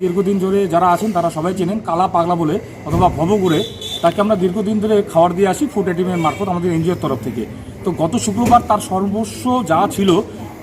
দীর্ঘদিন ধরে যারা আছেন, তারা সবাই চেনেন কালা পাগলা বলে অথবা ভবগুড়ে তাকে আমরা দীর্ঘদিন ধরে খাবার দিয়ে আসি ফুড এটিএমের মারফত আমাদের এনজিওর তরফ থেকে। তো গত শুক্রবার তার সর্বস্ব যা ছিল,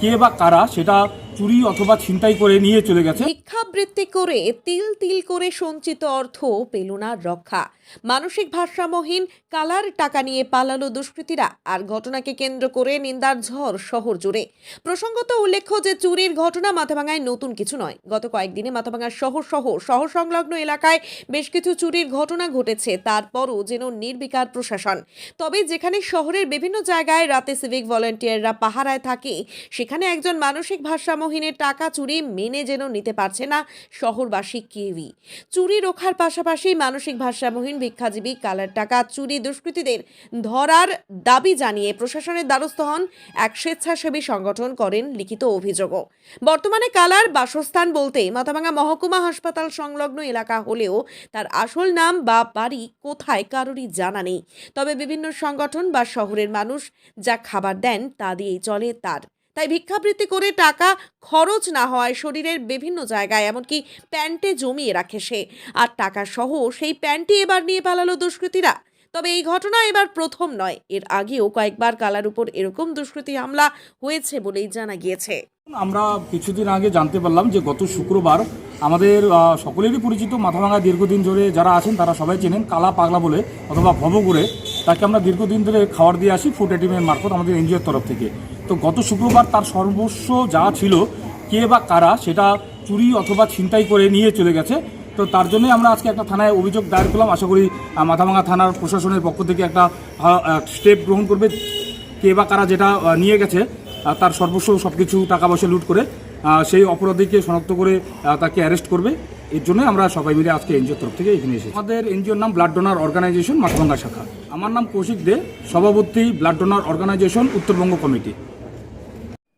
কে বা কারা সেটা চুরি অথবা ছিনতাই করে নিয়ে চলে গেছে। ভিক্ষাবৃত্তি করে তিল তিল করে সঞ্চিত অর্থ পেল না রক্ষা। মানসিক ভারসাম্যহীন, কালার টাকা নিয়ে পালালো দুষ্কৃতীরা আর ঘটনাকে কেন্দ্র করে নিন্দার ঝড় শহর জুড়ে। প্রসঙ্গত উল্লেখ্য যে, চুরির ঘটনা মাথাভাঙায় নতুন কিছু নয়। গত কয়েকদিনে মাথাভাঙার শহর সহ শহর সংলগ্ন এলাকায় বেশ কিছু চুরির ঘটনা ঘটেছে, তারপরও যেন নির্বিকার প্রশাসন। তবে যেখানে শহরের বিভিন্ন জায়গায় রাতে সিভিক ভলেন্টিয়াররা পাহারায় থাকে, সেখানে একজন মানসিক ভারসাম্যহীনের টাকা চুরি মেনে যেন নিতে পারছে না শহরবাসী কেউই। চুরি রোখার পাশাপাশি মানসিক ভারসাম্যহীন ভিক্ষাজীবী কালার টাকা চুরি দুষ্কৃতীদের ধরার দাবি জানিয়ে প্রশাসনের দ্বারস্থ হন এক স্বেচ্ছাসেবী সংগঠন, করেন লিখিত অভিযোগও। বর্তমানে কালার বাসস্থান বলতে মাথাভাঙা মহকুমা হাসপাতাল সংলগ্ন এলাকা হলেও তার আসল নাম বা বাড়ি কোথায় কারোরই জানা নেই। তবে বিভিন্ন সংগঠন বা শহরের মানুষ যা খাবার দেন তা দিয়েই চলে তার। তাই ভিক্ষাবৃত্তি করে টাকা খরচ না হওয়ায় শরীরের বিভিন্ন জায়গায়, এমনকি প্যান্টে জমিয়ে রাখে সে। আর টাকা সহ সেই প্যান্টই এবার নিয়ে পালালো দুষ্কৃতীরা। তবে এই ঘটনা এবার প্রথম নয়। এর আগেও কয়েকবার কালার উপর এরকম দুষ্কৃতী হামলা হয়েছে বলেই জানা গিয়েছে। আমরা কিছুদিন আগে জানতে পারলাম যে গত শুক্রবার আমাদের সকলেরই পরিচিত মাথাভাঙা দীর্ঘদিন ধরে যারা আছেন তারা সবাই চেনেন কালা পাগলা বলে অথবা ভবগুড়ে তাকে আমরা দীর্ঘদিন ধরে খাবার দিয়ে আসি ফুড এটিএমের মারফত আমাদের এনজিওর তরফ থেকে। তো গত শুক্রবার তার সর্বস্ব যা ছিল, কে বা কারা সেটা চুরি অথবা ছিনতাই করে নিয়ে চলে গেছে। তো তার জন্যই আমরা আজকে একটা থানায় অভিযোগ দায়ের করলাম। আশা করি মাথাভাঙা থানার প্রশাসনের পক্ষ থেকে একটা স্টেপ গ্রহণ করবে। কে বা কারা যেটা নিয়ে গেছে তার সর্বস্ব সব কিছু টাকা পয়সা লুট করে সেই অপরাধীকে শনাক্ত করে তাকে অ্যারেস্ট করবে। এর জন্য আমরা সবাই মিলে আজকে এনজিওর তরফ থেকে এখানে এসেছি। আমাদের এনজিওর নাম ব্লাড ডোনার অর্গানাইজেশন মাঠভাঙ্গা শাখা। আমার নাম কৌশিক দে, সভাপতি blood donor organisation Uttarbanga committee.